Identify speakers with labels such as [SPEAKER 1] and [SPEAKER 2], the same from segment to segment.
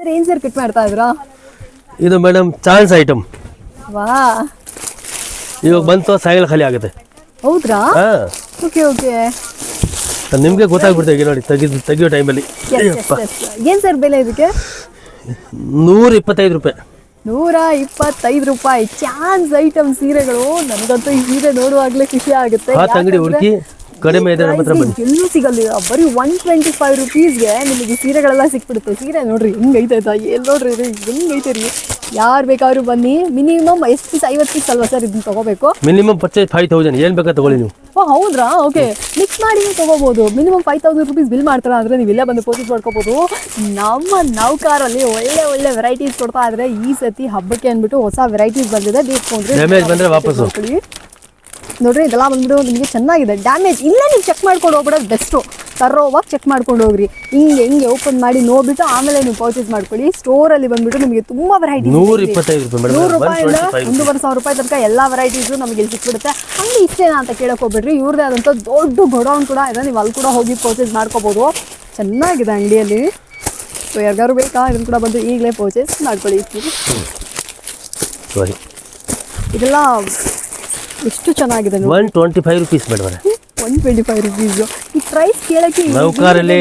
[SPEAKER 1] Sir ಏನ್ sir kit ಮಾಡ್ತಾ ಇದ್ರಾ?
[SPEAKER 2] ಇದು ಮೇಡಮ್ ಚಾನ್ಸ್ ಐಟಮ್
[SPEAKER 1] ವಾ.
[SPEAKER 2] ಇವಾಗ ಬಂತು ಸಾಯಂಕಾಲ ಖಾಲಿ ಆಗುತ್ತೆ.
[SPEAKER 1] ಹೌದ್ರಾ?
[SPEAKER 2] ಹಾಂ.
[SPEAKER 1] ಓಕೆ ಓಕೆ
[SPEAKER 2] ನಿಮಗೆ ಗೊತ್ತಾಗ್ಬಿಡ್ತದೆ ಈಗ ನೋಡಿ ತೆಗಿದು ತೆಗಿಯೋ ಟೈಮಲ್ಲಿ
[SPEAKER 1] ಏನ್ ಸರ್ ಬೆಲೆ ಇದಕ್ಕೆ?
[SPEAKER 2] ನೂರ ಇಪ್ಪತ್ತೈದು ರೂಪಾಯಿ.
[SPEAKER 1] ನೂರ ಇಪ್ಪತ್ತೈದು ರೂಪಾಯಿ. ಚಾನ್ಸ್ ಐಟಮ್ ಸೀರೆಗಳು. ನನಗಂತೂ ಈ ಸೀರೆ ನೋಡುವಾಗ್ಲೇ ಖುಷಿ ಆಗುತ್ತೆ.
[SPEAKER 2] ಆ ತಂಗಡಿ ಹುಡುಕಿ ಕಡಿಮೆ ಇದೆ ನಮ್ಮ ಹತ್ರ ಬನ್ನಿ
[SPEAKER 1] ಎಲ್ಲೂ ಸಿಗಲ್ಲ. ಬರೀ ಒನ್ ಟ್ವೆಂಟಿ ಫೈವ್ ರುಪೀಸ್ಗೆ ನಿಮಗೆ ಸೀರೆಗಳೆಲ್ಲ ಸಿಕ್ಬಿಡುತ್ತೆ. ಸೀರೆ ನೋಡ್ರಿ ಹೆಂಗೈತೆ ಆಯ್ತಾ ಎಲ್ಲಿ ನೋಡ್ರಿ ಇದು? ಹೆಂಗೈತೆ ರೀ? ಯಾರು ಬೇಕಾದ್ರೂ ಬನ್ನಿ. ಮಿನಿಮಮ್ ಎಷ್ಟು ಪೀಸ್ ಐವತ್ತು ಪೀಸ್ ಅಲ್ವಾ ಸರ್ ಇದನ್ನ ತಗೋಬೇಕು?
[SPEAKER 2] ಮಿನಿಮಮ್ ಪರ್ಚೇಸ್ ಫೈವ್ ತೌಸಂಡ್ ಏನು ಬೇಕಾ ತಗೊಳ್ಳಿ ನೀವು.
[SPEAKER 1] ಓ ಹೌದ್ರಾ? ಓಕೆ ಮಿಕ್ಸ್ ಮಾಡಿ ತಗೋಬಹುದು minimum five thousand rupees bill ಮಾಡ್ತಾರ ಅಂದ್ರೆ ನೀವು ಇಲ್ಲೇ ಬಂದು ಪರ್ಚೇಸ್ ಮಾಡ್ಕೋಬಹುದು ನಮ್ಮ ನೌಕಾರಲ್ಲಿ ಒಳ್ಳೆ ಒಳ್ಳೆ ವೆರೈಟೀಸ್ ಕೊಡ್ತಾ ಇದ್ರೆ ಈ ಸತಿ ಹಬ್ಬಕ್ಕೆ ಅಂದ್ಬಿಟ್ಟು ಹೊಸ ವೆರೈಟೀಸ್ ಬಂದಿದೆ. ಬೇಕೊಂಡ್ರೆ
[SPEAKER 2] ಡ್ಯಾಮೇಜ್ ಬಂದ್ರೆ ವಾಪಸ್ಸು.
[SPEAKER 1] ನೋಡ್ರಿ ಇದೆಲ್ಲ ಬಂದ್ಬಿಟ್ಟು ನಿಮಗೆ ಚೆನ್ನಾಗಿದೆ. ಡ್ಯಾಮೇಜ್ ಇಲ್ಲ ನೀವು ಚೆಕ್ ಮಾಡ್ಕೊಂಡು ಹೋಗ್ಬಿಡೋದು ಬೆಸ್ಟು ತರೋವಾಗ ಚೆಕ್ ಮಾಡ್ಕೊಂಡು ಹೋಗ್ರಿ. ಹಿಂಗೆ ಹಿಂಗೆ ಓಪನ್ ಮಾಡಿ ನೋಡ್ಬಿಟ್ಟು ಆಮೇಲೆ ನೀವು ಪರ್ಚೇಸ್ ಮಾಡ್ಕೊಳ್ಳಿ. ಸ್ಟೋರಲ್ಲಿ ಬಂದ್ಬಿಟ್ಟು ನಿಮಗೆ ತುಂಬಾ ವೆರೈಟಿ
[SPEAKER 2] ನೂರ
[SPEAKER 1] ರೂಪಾಯಿಂದ ಒಂದೂವರೆ ಸಾವಿರ ರೂಪಾಯಿ ತನಕ ಎಲ್ಲ ವೆರೈಟೀಸು ನಮಗೆ ಇಲ್ಲಿ ಸಿಕ್ಬಿಡುತ್ತೆ. ಹಂಗೆ ಇಷ್ಟೇನಾ ಅಂತ ಕೇಳಕ್ ಹೋಗ್ಬಿಡ್ರಿ. ಇವ್ರದೇ ಆದಂಥ ದೊಡ್ಡ ಗೊಡೌನ್ ಕೂಡ ಇದೆ. ನೀವು ಅಲ್ಲಿ ಕೂಡ ಹೋಗಿ ಪರ್ಚೇಸ್ ಮಾಡ್ಕೋಬೋದು. ಚೆನ್ನಾಗಿದೆ ಅಂಗಡಿಯಲ್ಲಿ. ಸೊ ಯಾರಿಗಾರು ಬೇಕಾ? ಇದನ್ನು ಕೂಡ ಬಂದು ಈಗಲೇ ಪರ್ಚೇಸ್ ಮಾಡ್ಕೊಳ್ಳಿ. ಇದೆಲ್ಲ ಎಷ್ಟು ಚೆನ್ನಾಗಿದೆ
[SPEAKER 2] one twenty five rupees madam
[SPEAKER 1] one twenty five rupees ಈ ಪ್ರೈಸ್ ಕೇಳಕ್ಕೆ ಈ
[SPEAKER 2] ನೌಕಾರಲ್ಲಿ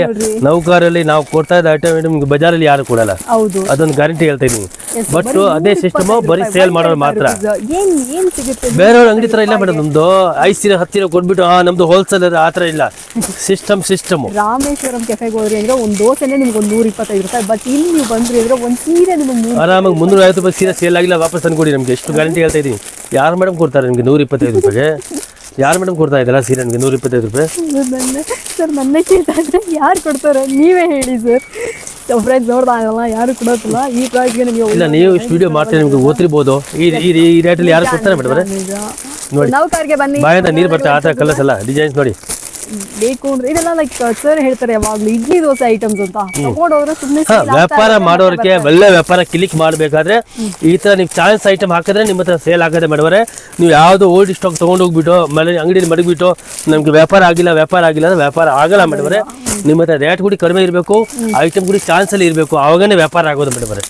[SPEAKER 2] ನೌಕಾರಲ್ಲಿ ನಾವು ಕೊಡ್ತಾ ಇದ್ದ ಐಟಮ್ ನಿಮ್ಗೆ ಬಜಾರಲ್ಲಿ ಯಾರು ಕೊಡಲ್ಲ.
[SPEAKER 1] ಹೌದು.
[SPEAKER 2] ಅದೊಂದು ಗ್ಯಾರಂಟಿ ಹೇಳ್ತಾ ಇದ್ದೀನಿ ಬಟ್ ಅದೇ ಸಿಸ್ಟಮ್
[SPEAKER 1] 125
[SPEAKER 2] ಬರೀ ಸೇಲ್ ಮಾಡೋರು ಮಾತ್ರ.
[SPEAKER 1] ಏನು ಏನ್ ಏನ್ ಸಿಗುತ್ತೆ
[SPEAKER 2] ಬೇರೆಯವ್ರ ಅಂಗಡಿ ತರ ಇಲ್ಲ ಮೇಡಮ್ ನಮ್ದು. ಐದು ಸೀರೆ ಹತ್ತು ಸೀರೆ ಕೊಟ್ಬಿಟ್ಟು ಹಾ ನಮ್ದು ಹೋಲ್ಸೇಲ್ ಆ ಥರ ಇಲ್ಲ. ಸಿಸ್ಟಮ್ ಸಿಸ್ಟಮ್
[SPEAKER 1] ರಾಮೇಶ್ವರಂ ಕೆಫೆಗೆ ಹೋದ್ರಿ ಅಂದ್ರೆ ಒಂದು ದೋಸೆನೇ ನಿಮ್ಗೆ ಒಂದು ನೂರ ಇಪ್ಪತ್ತೈದು ರೂಪಾಯಿ. ಬಟ್ ಇಲ್ಲಿ ನೀವು ಬಂದ್ರಿ ಅಂದ್ರೆ ಒಂದು ಸೀರೆ ನಿಮ್ಗೆ
[SPEAKER 2] ಆರಾಮಾಗಿ ಮುನ್ನೂರ ಐವತ್ತು ರೂಪಾಯಿ ಸೀರೆ ಸೇಲ್ ಆಗಿಲ್ಲ ವಾಪಸ್ ತಂದ್ಕೊಡಿ ನಮ್ಗೆ. ಎಷ್ಟು ಗ್ಯಾರಂಟಿ ಹೇಳ್ತಾ ಇದ್ದೀನಿ ಯಾರು ಮೇಡಮ್ ಕೊಡ್ತಾರೆ ನಿಮ್ಗೆ ನೂರ ಇಪ್ಪತ್ತೈದು ರೂಪಾಯಿಗೆ? ಯಾರು ಮೇಡಮ್ ಕೊಡ್ತಾ ಇದ್ದಲ್ಲ ಸೀರೆ ನನಗೆ ನೂರ ಇಪ್ಪತ್ತೈದು ರೂಪಾಯಿ?
[SPEAKER 1] ಸರ್ ನನ್ನ ಕೇಳ್ತಾ ಇದ್ರೆ ಯಾರು ಕೊಡ್ತಾರೆ ನೀವೇ ಹೇಳಿ ಸರ್. ಪ್ರೈಸ್ ನೋಡ್ತಾ ಯಾರು ಕೊಡೋದಿಲ್ಲ. ಈ ಪ್ರೈಸ್ಗೆ ನಿಮಗೆ
[SPEAKER 2] ಇಲ್ಲ ನೀವು ಇಷ್ಟು ವಿಡಿಯೋ ಮಾಡ್ತೀರಿ ನಿಮ್ಗೆ ಓದ್ತಿರ್ಬೋದು ಈ ಈ ಈ ರೇಟಲ್ಲಿ ಯಾರು ಕೊಡ್ತಾರೆ ಮೇಡಮ್ ನೋಡಿ.
[SPEAKER 1] ಬನ್ನಿ.
[SPEAKER 2] ಬಾಯಿಂದ ನೀರು ಬರ್ತಾ ಆ ಥರ ಕಲರ್ಸ್ ಎಲ್ಲ ಡಿಸೈನ್ಸ್ ನೋಡಿ.
[SPEAKER 1] ಬೇಕು ಅಂದ್ರೆ ಇದೆಲ್ಲ ಲೈಕ್ ಸರ್ ಹೇಳ್ತಾರೆ ಯಾವಾಗ್ಲೂ ಇಡ್ಲಿ ದೋಸೆ ಐಟಮ್ಸ್ ಅಂತ. ತಗೊಂಡೋದ್ರೆ ಸುಮ್ಮನೆ
[SPEAKER 2] ವ್ಯಾಪಾರ ಮಾಡೋರಿಗೆ ಒಳ್ಳೆ ವ್ಯಾಪಾರ ಕ್ಲಿಕ್ ಮಾಡಬೇಕಾದ್ರೆ ಈ ತರ ನೀವು ಚಾನ್ಸ್ ಐಟಮ್ ಹಾಕಿದ್ರೆ ನಿಮ್ಮ ಹತ್ರ ಸೇಲ್ ಆಗದೆ ಮೇಡವರೆ ನೀವು ಯಾವುದು ಓಲ್ಡ್ ಸ್ಟಾಕ್ ತಗೊಂಡು ಹೋಗ್ಬಿಟ್ಟು ಮನೆ ಅಂಗಡಿಯಲ್ಲಿ ಮಡಗ್ಬಿಟ್ಟು ನಮ್ಗೆ ವ್ಯಾಪಾರ ಆಗಿಲ್ಲ ವ್ಯಾಪಾರ ಆಗಿಲ್ಲ ಅಂದ್ರೆ ವ್ಯಾಪಾರ ಆಗಲ್ಲ ಮೇಡವರೆ ನಿಮ್ಮ ಹತ್ರ ರೇಟ್ ಕೂಡ ಕಡಿಮೆ ಇರಬೇಕು ಐಟಮ್ ಕೂಡ ಚಾನ್ಸ್ ಅಲ್ಲಿ ಇರಬೇಕು ಆವಾಗನೇ ವ್ಯಾಪಾರ ಆಗೋದು ಮೇಡವರೆ.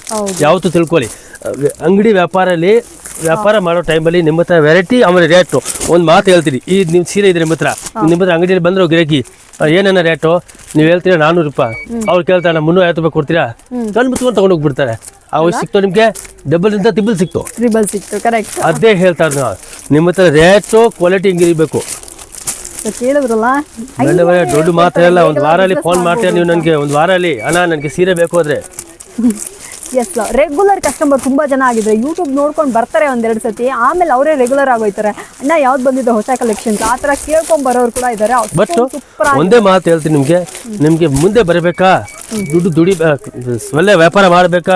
[SPEAKER 2] ಯಾವತ್ತು ತಿಳ್ಕೊಳ್ಳಿ. ಅಂಗಡಿ ಅಂಗಡಿ ವ್ಯಾಪಾರಲ್ಲಿ ವ್ಯಾಪಾರ ಮಾಡೋ ಟೈಮಲ್ಲಿ ನಿಮ್ಮ ಹತ್ರ ವೆರೈಟಿ ಆಮೇಲೆ ರೇಟು ಒಂದು ಮಾತು ಹೇಳ್ತೀರಿ ಈ ನಿಮ್ಮ ಸೀರೆ ಇದೆ ನಿಮ್ಮ ಹತ್ರ. ನಿಮ್ಮ ಹತ್ರ ಅಂಗಡಿಯಲ್ಲಿ ಬಂದ್ರೆ ಗಿರಾಕಿ ಏನೇನ ರೇಟು ನೀವು ಹೇಳ್ತೀರಾ ನಾನ್ನೂರು ರೂಪಾಯಿ? ಅವ್ರು ಕೇಳ್ತಾರೆ ಮುನ್ನೂರ ಐವತ್ತು ರೂಪಾಯಿ ಕೊಡ್ತೀರಾ? ಕಣ್ಣು ಮುಚ್ಕೊಂಡು ತಗೊಂಡು ಹೋಗ್ಬಿಡ್ತಾರೆ. ಅವು ಸಿಕ್ತು ನಿಮಗೆ? ಡಬಲ್ ಇಂದ ತಿಬ್ಬಲ್ ಸಿಕ್ತು.
[SPEAKER 1] ಸಿಕ್ತು ಕರೆಕ್ಟ್
[SPEAKER 2] ಅದೇ ಹೇಳ್ತಾರೆ ನಾವು. ನಿಮ್ಮ ಹತ್ರ ರೇಟು ಕ್ವಾಲಿಟಿ ಹಿಂಗಿರಬೇಕು ದೊಡ್ಡ ಮಾತೆಲ್ಲ ಒಂದು ವಾರಲ್ಲಿ ಫೋನ್ ಮಾಡ್ತೀರಾ ನೀವು ನನಗೆ? ಒಂದು ವಾರಲ್ಲಿ? ಅಣ್ಣ ನನಗೆ ಸೀರೆ ಬೇಕು ಅಂದರೆ
[SPEAKER 1] ಎಸ್ ರೆಗ್ಯುಲರ್ ಕಸ್ಟಮರ್ ತುಂಬಾ ಜನ ಆಗಿದ್ರೆ ಯೂಟ್ಯೂಬ್ ನೋಡ್ಕೊಂಡು ಬರ್ತಾರೆ ಒಂದೆರಡು ಸತಿ ಆಮೇಲೆ ಅವರೇ ರೆಗ್ಯುಲರ್ ಆಗೋಯ್ತಾರೆ ಅಣ್ಣ ಯಾವ್ದು ಬಂದಿದೆ ಹೊಸ ಕಲೆಕ್ಷನ್ ಆ ಥರ ಕೇಳ್ಕೊಂಡ್ ಬರೋರು ಕೂಡ ಇದ್ದಾರೆ
[SPEAKER 2] ಬಟ್ ಒಂದೇ ಮಾತು ಹೇಳ್ತೀನಿ ನಿಮಗೆ ನಿಮಗೆ ಮುಂದೆ ಬರಬೇಕಾ ದುಡ್ಡು ದುಡಿ ಒಳ್ಳೆ ವ್ಯಾಪಾರ ಮಾಡಬೇಕಾ.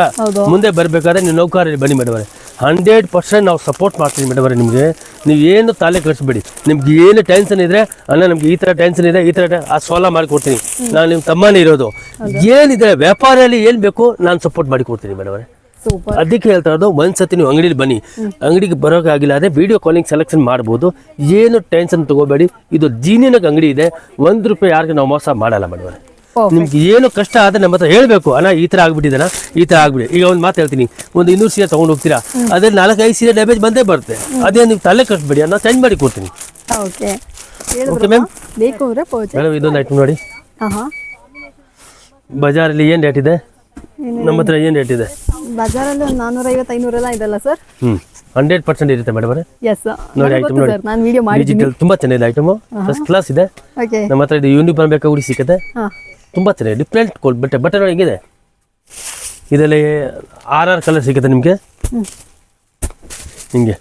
[SPEAKER 2] ಮುಂದೆ ಬರಬೇಕಾದ್ರೆ ನೀವು ನೌಕರಿ ಬನ್ನಿ ಮೇಡಮರೆ ಹಂಡ್ರೆಡ್ ಪರ್ಸೆಂಟ್ ನಾವು ಸಪೋರ್ಟ್ ಮಾಡ್ತೀವಿ ಮೇಡಮರೆ ನಿಮಗೆ. ನೀವು ಏನು ತಾಲೆ ಕಳಿಸ್ಬೇಡಿ ನಿಮ್ಗೆ ಏನು ಟೆನ್ಷನ್ ಇದ್ರೆ ಅಲ್ಲ ನಮ್ಗೆ ಈ ಥರ ಟೆನ್ಷನ್ ಇದೆ ಈ ಥರ ಆ ಸಾಲ ಮಾಡಿಕೊಡ್ತೀನಿ. ನಾನು ನಿಮ್ಮ ತಮ್ಮನೇ ಇರೋದು. ಏನಿದೆ ವ್ಯಾಪಾರಲ್ಲಿ ಏನು ಬೇಕು ನಾನು ಸಪೋರ್ಟ್ ಮಾಡಿ ಕೊಡ್ತೀನಿ
[SPEAKER 1] ಅವರೇ
[SPEAKER 2] ಅದಕ್ಕೆ ಹೇಳ್ತಾ ಇರೋದು ಒಂದ್ಸತಿ ನೀವು ಅಂಗಡಿಲಿ ಬನ್ನಿ. ಅಂಗಡಿಗೆ ಬರೋಕ್ಕಾಗಿಲ್ಲ ಆದರೆ ವಿಡಿಯೋ ಕಾಲಿಂಗ್ ಸೆಲೆಕ್ಷನ್ ಮಾಡ್ಬೋದು. ಏನು ಟೆನ್ಷನ್ ತಗೋಬೇಡಿ. ಇದು ಜೀನಿನ ಅಂಗಡಿ ಇದೆ. ಒಂದು ರೂಪಾಯಿ ಯಾರಿಗೆ ನಾವು ಮೋಸ ಮಾಡಲ್ಲ ಮೇಡಮ್. ನಿಮ್ಗೆ ಏನು ಕಷ್ಟ ಆದ್ರೆ ನಮ್ಮ ಹತ್ರ ಹೇಳ್ಬೇಕು. ಅಣ್ಣ ಈ ತರ ಆಗ್ಬಿಟ್ಟಿದ್ದಾನ ಈ ತರ ಆಗ್ಬಿಡಿ. ಈಗ ಒಂದು ಮಾತು ಹೇಳ್ತೀನಿ. ಒಂದು ಇನ್ನೂರು ಸೀರೆ ತಗೊಂಡು ಹೋಗ್ತೀರಾ? ಅದ್ರಲ್ಲಿ ನಾಲ್ಕೈದು ಸೀರೆ ಡ್ಯಾಮೇಜ್ ಬಂದೇ ಬರುತ್ತೆ. ಅದೇ ನೀವು ತಲೆ ಕಟ್ಬೇಡಿ. ಅನ್ನ ಚೇಂಜ್ ಮಾಡಿ ಕೊಡ್ತೀನಿ.
[SPEAKER 1] ಓಕೆ
[SPEAKER 2] ಮೇಡಮ್ ಇದೊಂದು ಐಟಮ್ ನೋಡಿ. ಬಜಾರಲ್ಲಿ ಏನು ರೇಟ್ ಇದೆ? ನಮ್ಮ ಹತ್ರ ಏನು ರೇಟ್ ಇದೆ?
[SPEAKER 1] ಬಜಾರಲ್ಲಿ ಒಂದು ನಾನ್ನೂರ ಐವತ್ತು ಐನೂರೆಲ್ಲ ಇದೆಲ್ಲ ಸರ್
[SPEAKER 2] ಹ್ಞೂ ಹಂಡ್ರೆಡ್ ಪರ್ಸೆಂಟ್ ಇರುತ್ತೆ ಮೇಡಮ್
[SPEAKER 1] ಎಸ್
[SPEAKER 2] ನೋಡಿ ಐಟಮ್ ನೋಡಿ.
[SPEAKER 1] ನಾನು ವಿಡಿಯೋ ಮಾಡಿದ್ದೀನಿ.
[SPEAKER 2] ಡಿಜಿಟಲ್ ತುಂಬಾ ಚೆನ್ನಾಗಿದೆ ಐಟಮು ಫಸ್ಟ್ ಕ್ಲಾಸ್ ಇದೆ. ನಮ್ಮ ಹತ್ರ ಇದು ಯೂನಿಫಾರ್ಮ್ ಬೇಕಾ ಹುಡಿ ಸಿಗುತ್ತೆ ತುಂಬ ಚೆನ್ನಾಗಿದೆ. ಡಿಫ್ರೆಂಟ್ ಕೋಲ್ ಬಟ್ಟೆ ಬಟ್ಟೆ ನೋಡಿ ಹೆಂಗಿದೆ ಇದರಲ್ಲಿ ಆರ್ ಆರ್ ಕಲರ್ ಸಿಗುತ್ತೆ ನಿಮಗೆ? ಹಿಂಗೆ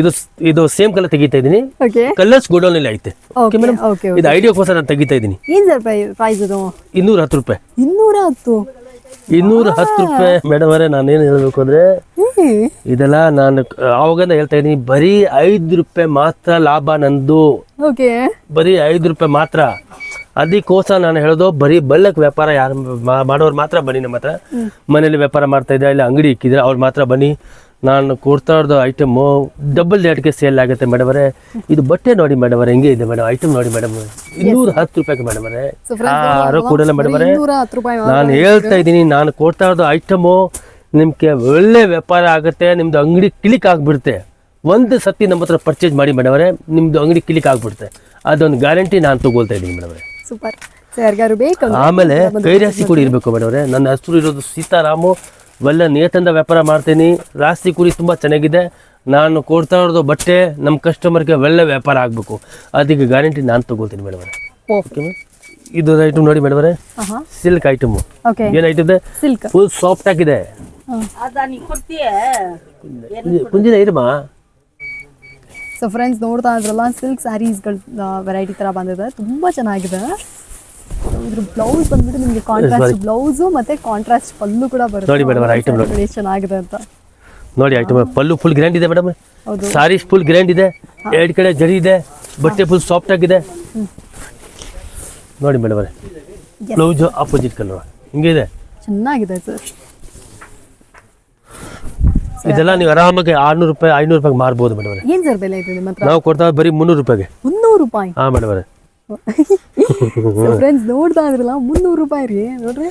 [SPEAKER 2] ಇದು ಇದು ಸೇಮ್ ಕಲರ್ ತೆಗಿತಾ ಇದ್ದೀನಿ.
[SPEAKER 1] ಕಲರ್ಸ್
[SPEAKER 2] ಕಲರ್ಸ್ ಗೋಡೌನಲ್ಲಿ ಐತೆ. ಓಕೆ ಮೇಡಮ್ ಇದು ಐಡಿಯಾಕೋಸ್ಕರ ನಾನು ತೆಗಿತಾ ಇದ್ದೀನಿ.
[SPEAKER 1] ಏನು ಸರ್ ಪ್ರೈಸ್ ಇದು?
[SPEAKER 2] ಇನ್ನೂರ ಹತ್ತು ರೂಪಾಯಿ.
[SPEAKER 1] ಇನ್ನೂರ ಹತ್ತು
[SPEAKER 2] ಇನ್ನೂರ ಹತ್ತು ರೂಪಾಯಿ. ಮೇಡಮ್ ಅವರೇ ಏನು ಹೇಳಬೇಕು ಅಂದ್ರೆ. ಇದೆಲ್ಲ ನಾನು ಅವಾಗಿಂದ ಹೇಳ್ತಾ ಇದ್ದೀನಿ ಬರೀ ಐದು ರೂಪಾಯಿ ಮಾತ್ರ ಲಾಭ ನಂದು.
[SPEAKER 1] ಓಕೆ
[SPEAKER 2] ಬರೀ ಐದು ರೂಪಾಯಿ ಮಾತ್ರ. ಅದಕ್ಕೋಸ್ಕರ ನಾನು ಹೇಳೋದು ಬರೀ ಬಲ್ಲಕ್ ವ್ಯಾಪಾರ ಯಾರು ಮಾಡೋರು ಮಾತ್ರ ಬನ್ನಿ ನಮ್ಮ ಹತ್ರ. ಮನೇಲಿ ವ್ಯಾಪಾರ ಮಾಡ್ತಾ ಇದ್ದಾರೆ ಇಲ್ಲ ಅಂಗಡಿ ಇಕ್ಕಿದ್ರೆ ಅವ್ರು ಮಾತ್ರ ಬನ್ನಿ. ನಾನು ಕೊಡ್ತಾ ಇರೋದು ಐಟಮು ಡಬಲ್ ರೇಟ್ಗೆ ಸೇಲ್ ಆಗುತ್ತೆ ಮೇಡಮ್ ಅವರೇ ಇದು ಬಟ್ಟೆ ನೋಡಿ ಮೇಡಮ್ ಅವರೇ ಹೆಂಗೆ ಇದೆ ಮೇಡಮ್? ಐಟಮ್ ನೋಡಿ ಮೇಡಮ್. ಇನ್ನೂರ ಹತ್ತು ರೂಪಾಯಿಗೆ ಮೇಡಮ್ ಅವರೇ ಯಾರು ಕೊಡಲ್ಲ ಮೇಡಮ್ ಅವರೇ
[SPEAKER 1] ರೂಪಾಯಿ
[SPEAKER 2] ನಾನು ಹೇಳ್ತಾ ಇದ್ದೀನಿ ನಾನು ಕೊಡ್ತಾ ಇರೋದು ಐಟಮು ನಿಮಗೆ ಒಳ್ಳೆ ವ್ಯಾಪಾರ ಆಗುತ್ತೆ ನಿಮ್ಮದು ಅಂಗಡಿ ಕ್ಲಿಕ್ ಆಗಿಬಿಡುತ್ತೆ. ಒಂದು ಸತಿ ನಮ್ಮ ಹತ್ರ ಪರ್ಚೇಸ್ ಮಾಡಿ ಮೇಡಮ್ ಅವರೇ ನಿಮ್ಮದು ಅಂಗಡಿ ಕ್ಲಿಕ್ ಆಗಿಬಿಡುತ್ತೆ. ಅದೊಂದು ಗ್ಯಾರಂಟಿ ನಾನು ತಗೊಳ್ತಾ ಇದ್ದೀನಿ ಮೇಡಮ್ ಅವರೇ
[SPEAKER 1] ಸೂಪರ್ ಸೊ ಯಾರಿಗಾರು ಬೇಕು
[SPEAKER 2] ಆಮೇಲೆ ಕೈರಾಸಿ ಕುರಿ ಇರಬೇಕು ಮೇಡಮ್ ನನ್ನ ಹೆಸರು ಇರೋದು ಸೀತಾರಾಮು. ಒಳ್ಳೆ ನೇತಂದ ವ್ಯಾಪಾರ ಮಾಡ್ತೀನಿ. ರಾಸಿ ಕುರಿ ತುಂಬ ಚೆನ್ನಾಗಿದೆ. ನಾನು ಕೊಡ್ತಾ ಇರೋದು ಬಟ್ಟೆ. ನಮ್ಮ ಕಸ್ಟಮರ್ಗೆ ಒಳ್ಳೆ ವ್ಯಾಪಾರ ಆಗಬೇಕು. ಅದಕ್ಕೆ ಗ್ಯಾರಂಟಿ ನಾನು ತಗೊಳ್ತೀನಿ ಮೇಡಮ್
[SPEAKER 1] ಓಕೆ
[SPEAKER 2] ಇದು ಐಟಮ್ ನೋಡಿ ಮೇಡಮ್ ಸಿಲ್ಕ್ ಐಟಮ್
[SPEAKER 1] ಓಕೆ
[SPEAKER 2] ಏನು ಐಟಮ್ ಇದೆ?
[SPEAKER 1] ಸಿಲ್ಕ್
[SPEAKER 2] ಫುಲ್ ಸಾಫ್ಟ್ ಆಗಿದೆ. ಕುಂಜಿನ ಇರಮ್ಮ
[SPEAKER 1] ಸೊ ಫ್ರೆಂಡ್ಸ್ ನೋಡ್ತಾ ಇದ್ರಲ್ಲ ಸಿಲ್ಕ್ ಸ್ಯಾರೀಸ್ಗಳು ವೆರೈಟಿ ಥರ ಬಂದಿದೆ. ತುಂಬ ಚೆನ್ನಾಗಿದೆ. ಇದ್ರ ಬ್ಲೌಸ್ ಬಂದ್ಬಿಟ್ಟು ನಿಮಗೆ ಕಾಂಟ್ರಾಸ್ಟ್ ಬ್ಲೌಸು ಮತ್ತೆ ಕಾಂಟ್ರಾಸ್ಟ್ ಪಲ್ಲು ಕೂಡ ಬರುತ್ತೆ.
[SPEAKER 2] ನೋಡಿ ಮೇಡಮ ಐಟಮ್ ನೋಡಿ.
[SPEAKER 1] ಚೆನ್ನಾಗಿದೆ ಅಂತ.
[SPEAKER 2] ನೋಡಿ ಐಟಮ್ ಪಲ್ಲು ಫುಲ್ ಗ್ರ್ಯಾಂಡ್ ಇದೆ ಮೇಡಮ್
[SPEAKER 1] ಹೌದು.
[SPEAKER 2] ಸಾರೀಸ್ ಫುಲ್ ಗ್ರ್ಯಾಂಡ್ ಇದೆ. ಎರಡು ಕಡೆ ಜರಿ ಇದೆ. ಬಟ್ಟೆ ಫುಲ್ ಸಾಫ್ಟ್ ಆಗಿದೆ. ನೋಡಿ madam
[SPEAKER 1] opposite
[SPEAKER 2] blouse opposite colour ಹಿಂಗಿದೆ
[SPEAKER 1] ಚೆನ್ನಾಗಿದೆ ಸರ್.
[SPEAKER 2] ಇದೆಲ್ಲ ನೀವು ಆರಾಮಾಗಿ ಆರ್ನೂರು ರೂಪಾಯಿ ಐನೂರು ರೂಪಾಯಿ ಮಾರ್ಬೋದು ಮೇಡಮ್
[SPEAKER 1] ಏನ್ ಸರ್ ಬೆಲೆ ಇದೆ ನಿಮ್ಮ ಹತ್ರ?
[SPEAKER 2] ನಾವು ಕೊಡ್ತಾ ಬರೀ ಮುನ್ನೂರು ರೂಪಾಯಿಗೆ.
[SPEAKER 1] ಮುನ್ನೂರು ರೂಪಾಯಿ?
[SPEAKER 2] ಹಾಂ ಮೇಡಮ್
[SPEAKER 1] ಫ್ರೆಂಡ್ಸ್ ನೋಡ್ತಾ ಇದ್ರಲ್ಲ ಮುನ್ನೂರು ರೂಪಾಯಿ ರೀ ನೋಡ್ರಿ.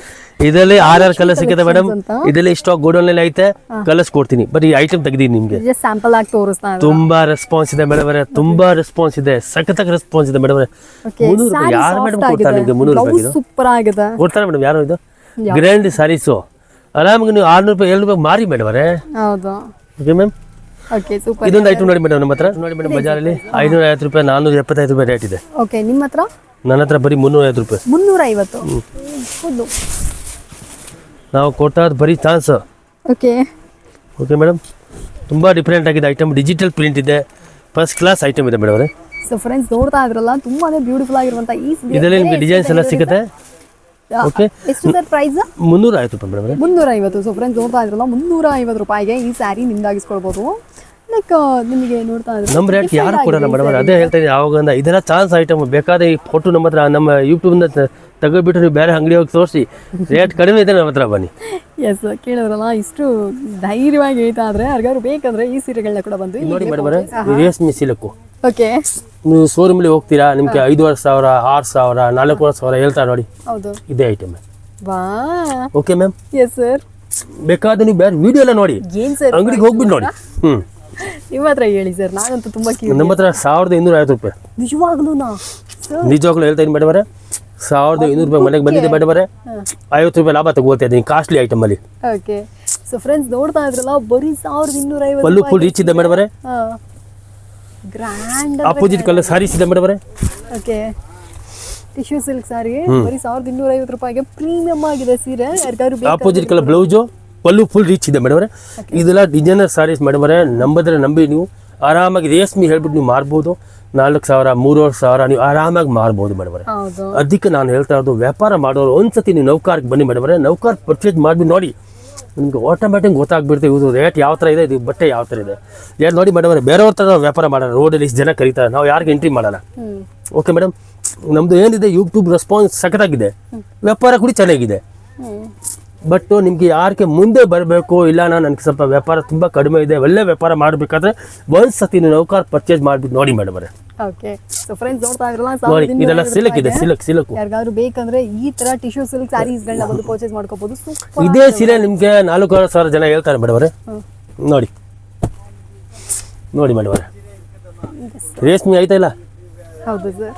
[SPEAKER 2] ಇದರಲ್ಲಿ ಆರ್ ಕಲರ್ ಸಿಗುತ್ತೆ ಮೇಡಮ್. ಇದರಲ್ಲಿ ಸ್ಟಾಕ್ ಗೋಡೌನಲ್ಲಿ ಐತೆ ಕಲರ್ಸ್ ಕೊಡ್ತೀನಿ. ಬಟ್ ಈ ಐಟಮ್ ತೆಗ್ದೀನಿ ನಿಮಗೆ
[SPEAKER 1] ಸ್ಯಾಂಪಲ್ ಆಗಿ ತೋರಿಸ್ತಾ
[SPEAKER 2] ತುಂಬಾ ರೆಸ್ಪಾನ್ಸ್ ಇದೆ ಮೇಡಮ್ ಅವರೇ ತುಂಬಾ ರೆಸ್ಪಾನ್ಸ್ ಇದೆ. ಸಖತ್ ರೆಸ್ಪಾನ್ಸ್ ಇದೆ ಮೇಡಮ್ ಅವರೇ. ಮುನ್ನೂರು ರೂಪಾಯಿ ಯಾರು ಮೇಡಮ್ ಕೊಡ್ತಾರೆ ನಿಮಗೆ? ಮುನ್ನೂರು ರೂಪಾಯಿ
[SPEAKER 1] ಸೂಪರ್ ಆಗಿದೆ.
[SPEAKER 2] ಕೊಡ್ತಾರೆ ಮೇಡಮ್ ಯಾರು ಇದು? ಗ್ರ್ಯಾಂಡ್ ಸ್ಯಾರೀಸು ಆರಾಮಾಗಿ ನೀವು ಆರ್ನೂರು ರೂಪಾಯಿ ಏಳ್ನೂರು ರೂಪಾಯಿ ಮಾರಿ ಮೇಡಮ್ ಅವರೇ.
[SPEAKER 1] ಹೌದು.
[SPEAKER 2] ಓಕೆ ಮ್ಯಾಮ್
[SPEAKER 1] ಓಕೆ ಸೂಪರ್
[SPEAKER 2] ಇದೊಂದು ಐಟಮ್ ನೋಡಿ ಮೇಡಮ್ ನಮ್ಮ ಹತ್ರ. ನೋಡಿ ಮೇಡಮ್ ಬಜಾರಲ್ಲಿ ಐನೂರ ಐವತ್ತು ರೂಪಾಯಿ ನಾನ್ನೂರ ಎಪ್ಪತ್ತೈದು ರೂಪಾಯಿ ರೇಟ್ ಇದೆ.
[SPEAKER 1] ಓಕೆ ನಿಮ್ಮ ಹತ್ರ?
[SPEAKER 2] ನನ್ನ ಹತ್ರ ಬರೀ ಮುನ್ನೂರ ಐವತ್ತು ರೂಪಾಯಿ.
[SPEAKER 1] ಮುನ್ನೂರ ಐವತ್ತು ಹೌದು.
[SPEAKER 2] ನಾವು ಕೊಟ್ಟಾದ ಬರೀ ಚಾನ್ಸ್
[SPEAKER 1] ಓಕೆ
[SPEAKER 2] ಓಕೆ ಮೇಡಮ್ ತುಂಬ ಡಿಫ್ರೆಂಟ್ ಆಗಿದೆ ಐಟಮ್ ಡಿಜಿಟಲ್ ಪ್ರಿಂಟ್ ಇದೆ. ಫಸ್ಟ್ ಕ್ಲಾಸ್ ಐಟಮ್ ಇದೆ ಮೇಡಮ್ ಅವರೇ.
[SPEAKER 1] ಸೊ ಫ್ರೆಂಡ್ಸ್ ನೋಡ್ತಾ ಇದ್ರಲ್ಲ ತುಂಬಾನೇ ಬ್ಯೂಟಿಫುಲ್ ಆಗಿರುವಂತ ಈ
[SPEAKER 2] ಇದರಲ್ಲಿ ನಿಮಗೆ ಡಿಸೈನ್ಸ್ ಎಲ್ಲ ಸಿಗುತ್ತೆ? ಓಕೆ
[SPEAKER 1] ಎಷ್ಟು ಸರ್ ಪ್ರೈಸ್
[SPEAKER 2] ಮುನ್ನೂರ ಐವತ್ತು ರೂಪಾಯಿ ಮೇಡಮ್
[SPEAKER 1] ಮುನ್ನೂರ ಐವತ್ತು ಸೊ ಫ್ರೆಂಡ್ಸ್ ನೋಡ್ತಾ ಇದ್ರಲ್ಲ ಮುನ್ನೂರ ಐವತ್ತು ರೂಪಾಯಿಗೆ ಈ ಸ್ಯಾರಿ ನಿಮ್ದಾಗಿಸ್ಕೊಳ್ಬೋದು. ಲೈಕ್ ನಿಮಗೆ ನೋಡ್ತಾ ಇದ್ರೆ
[SPEAKER 2] ನಮ್ಮ ರೇಟ್ ಯಾರು ಕೊಡಲ್ಲ ಮೇಡಮ್ ಅದೇ ಹೇಳ್ತಾ ಇದ್ದೀನಿ ಯಾವಾಗ ಇದೆಲ್ಲ ಚಾನ್ಸ್ ಐಟಮ್ ಬೇಕಾದ್ರೆ ಈ ಫೋಟೋ ನಮ್ಮ ಹತ್ರ ನಮ್ಮ ಯೂಟ್ಯೂಬ್ನ ತೆಗೆದ್ಬಿಟ್ಟು ನೀವು ಬೇರೆ ಅಂಗಡಿ ಹೋಗಿ ತೋರಿಸಿ. ರೇಟ್ ಕಡಿಮೆ ಇದೆ ನಮ್ಮ ಹತ್ರ ಬನ್ನಿ.
[SPEAKER 1] ಎಸ್ ಕೇಳಿದ್ರಲ್ಲ ಇಷ್ಟು ಧೈರ್ಯವಾಗಿ ಹೇಳ್ತಾ ಇದ್ರೆ ಯಾರಿಗಾದ್ರು ಬೇಕಂದ್ರೆ ಈ ಸೀರೆಗಳನ್ನ ಕೂಡ ಬಂದು
[SPEAKER 2] ನೋಡಿ ಮೇಡಮ್ ರೇಷ್ಮೆ ಸಿಲಕ್ಕು
[SPEAKER 1] ಓಕೆ
[SPEAKER 2] ನೀವು ಶೋರೂಮಲ್ಲಿ ಹೋಗ್ತೀರಾ? ನಿಮಗೆ ಐದುವರೆ ಸಾವಿರ ಆರು ಸಾವಿರ ನಾಲ್ಕೂವರೆ ಸಾವಿರ ಹೇಳ್ತಾರೆ ನೋಡಿ.
[SPEAKER 1] ಹೌದು.
[SPEAKER 2] ಇದೇ ಐಟಮ್
[SPEAKER 1] ವಾ.
[SPEAKER 2] ಓಕೆ ಮ್ಯಾಮ್
[SPEAKER 1] ಎಸ್ ಸರ್
[SPEAKER 2] ಬೇಕಾದ್ರೆ ನೀವು ಬೇರೆ ವಿಡಿಯೋ ಎಲ್ಲ ನೋಡಿ.
[SPEAKER 1] ಏನ್ ಸರ್
[SPEAKER 2] ಅಂಗಡಿಗೆ ಹೋಗ್ಬಿಟ್ಟು ನೋಡಿ. ಹ್ಞೂ
[SPEAKER 1] ನಿಮ್ಮ ಹತ್ರ ಹೇಳಿ ಸರ್ ನಾನಂತೂ ತುಂಬಾ ಕ್ಯೂ
[SPEAKER 2] ನಮ್ಮ ಹತ್ರ ಸಾವಿರದ ಇನ್ನೂರ ಐವತ್ತು ರೂಪಾಯಿ.
[SPEAKER 1] ನಿಜವಾಗ್ಲೂನಾ? ಸರ್
[SPEAKER 2] ನಿಜವಾಗ್ಲೂ ಹೇಳ್ತಾ ಇದ್ದೀನಿ ಬೇಡ ಸಾವಿರದ ಇನ್ನೂರು ರೂಪಾಯಿ ಮನೆಗೆ ಬಂದಿದೆ ಬೇಡ ಬರೇ ಐವತ್ತು ರೂಪಾಯಿ ಲಾಭ ತಗೋತಾ ಇದ್ದೀನಿ ಕಾಸ್ಟ್ಲಿ ಅಲ್ಲಿ.
[SPEAKER 1] ಓಕೆ ಸೊ ಫ್ರೆಂಡ್ಸ್ ನೋಡ್ತಾ ಇದ್ರಲ್ಲ ಬರೀ ಸಾವಿರದ ಇನ್ನೂರ ಐವತ್ತು
[SPEAKER 2] ಫುಲ್ ರೀಚ್ ಇದೆ madam
[SPEAKER 1] grand
[SPEAKER 2] opposite colour sarees ಇದೆ ಮೇಡಮ್ ಅವರೇ
[SPEAKER 1] ಓಕೆ ಟಿಶ್ಯೂ ಸಿಲ್ಕ್ ಸಾರಿ ಬರೀ ಸಾವಿರದ ಇನ್ನೂರ ಐವತ್ತು ರೂಪಾಯಿಗೆ ಪ್ರೀಮಿಯಂ ಆಗಿದೆ ಸೀರೆ. ಯಾರಿಗಾದ್ರು
[SPEAKER 2] ಅಪೋಸಿಟ್ ಕಲರ್ ಬ್ಲೌಸು ಪಲ್ಲು ಫುಲ್ ರೀಚ್ ಇದೆ ಮೇಡಮ್ ಅವರೇ ಇದೆಲ್ಲ ಡಿಸೈನರ್ ಸಾರೀಸ್ ಮೇಡಮ್ ಅವರೇ ನಂಬದ್ರೆ ನಂಬಿ ನೀವು ಆರಾಮಾಗಿ ರೇಷ್ಮೆ ಹೇಳ್ಬಿಟ್ಟು ನೀವು ಮಾರ್ಬೋದು. ನಾಲ್ಕು ಸಾವಿರ ಮೂರುವರೆ ಸಾವಿರ ನೀವು ಆರಾಮಾಗಿ ಮಾರ್ಬೋದು ಮೇಡಮ್ ಅವರೇ
[SPEAKER 1] ಹೌದು.
[SPEAKER 2] ಅದಕ್ಕೆ ನಾನು ಹೇಳ್ತಾ ಇರೋದು ವ್ಯಾಪಾರ ಮಾಡೋರು ಒಂದ್ಸತಿ ನೀವು ನೌಕಾರ್ಗೆ ಬನ್ನಿ ಮೇಡಮ್ ಅವರೇ ನೌಕಾರ್ ಪರ್ಚೇಸ್ ಮಾಡ್ಬಿಟ್ಟು ನೋಡಿ. ನಿಮಗೆ ಆಟೋಮೆಟಿಕ್ ಗೊತ್ತಾಗ್ಬಿಡ್ತು ಇದು ರೇಟ್ ಯಾವ ಥರ ಇದೆ ಇದು ಬಟ್ಟೆ ಯಾವ ಥರ ಇದೆ. ಯಾರು ನೋಡಿ ಮೇಡಮ್ ಬೇರೆ ಬೇರೆಯವ್ರ ಥರ ವ್ಯಾಪಾರ ಮಾಡೋಣ ರೋಡಲ್ಲಿ ಇಷ್ಟು ಜನ ಕರೀತಾರೆ ನಾವು ಯಾರಿಗೆ ಎಂಟ್ರಿ ಮಾಡೋಣ? ಓಕೆ ಮೇಡಮ್ ನಮ್ಮದು ಏನಿದೆ ಯೂಟ್ಯೂಬ್ ರೆಸ್ಪಾನ್ಸ್ ಸಖತ್ತಾಗಿದೆ. ವ್ಯಾಪಾರ ಕೂಡ ಚೆನ್ನಾಗಿದೆ. ಬಟ್ ನಿಮಗೆ ಯಾರಿಗೆ ಮುಂದೆ ಬರಬೇಕು ಇಲ್ಲ ನಾನು ನನಗೆ ಸ್ವಲ್ಪ ವ್ಯಾಪಾರ ತುಂಬ ಕಡಿಮೆ ಇದೆ ಒಳ್ಳೆ ವ್ಯಾಪಾರ ಮಾಡಬೇಕಾದ್ರೆ ಒಂದು ಸತಿ ನೌಕಾರ ನೌಕರ್ ಪರ್ಚೇಸ್ ಮಾಡಿಬಿಟ್ಟು ನೋಡಿ ಮೇಡಮ್ ಅವರೇ.
[SPEAKER 1] ಓಕೆ ಸೊ ಫ್ರೆಂಡ್ಸ್ ನೋಡ್ತಾ ಇದ್ರಲ್ಲ
[SPEAKER 2] ನೋಡಿ ಇದೆಲ್ಲ ಸಿಲ್ಕ್ ಇದೆ ಸಿಲ್ಕ್ ಸಿಲ್ಕ್.
[SPEAKER 1] ಯಾರಿಗಾದ್ರೂ ಬೇಕಂದ್ರೆ ಈ ತರ ಟಿಶ್ಯೂ ಸಿಲ್ಕ್ ಸ್ಯಾರೀಸ್ಗಳನ್ನ ಬಂದು ಪರ್ಚೇಸ್ ಮಾಡ್ಕೋಬಹುದು ಸೂಪರ್
[SPEAKER 2] ಇದೇ ಸೀರೆ ನಿಮಗೆ ನಾಲ್ಕೂವರೆ ಸಾವಿರ ಜನ ಹೇಳ್ತಾರೆ ಮೇಡಮ್ ನೋಡಿ. ನೋಡಿ ಮೇಡಮ್ ರೇಷ್ಮೆ ಆಯ್ತಾ ಇಲ್ಲ?
[SPEAKER 1] ಹೌದು ಸರ್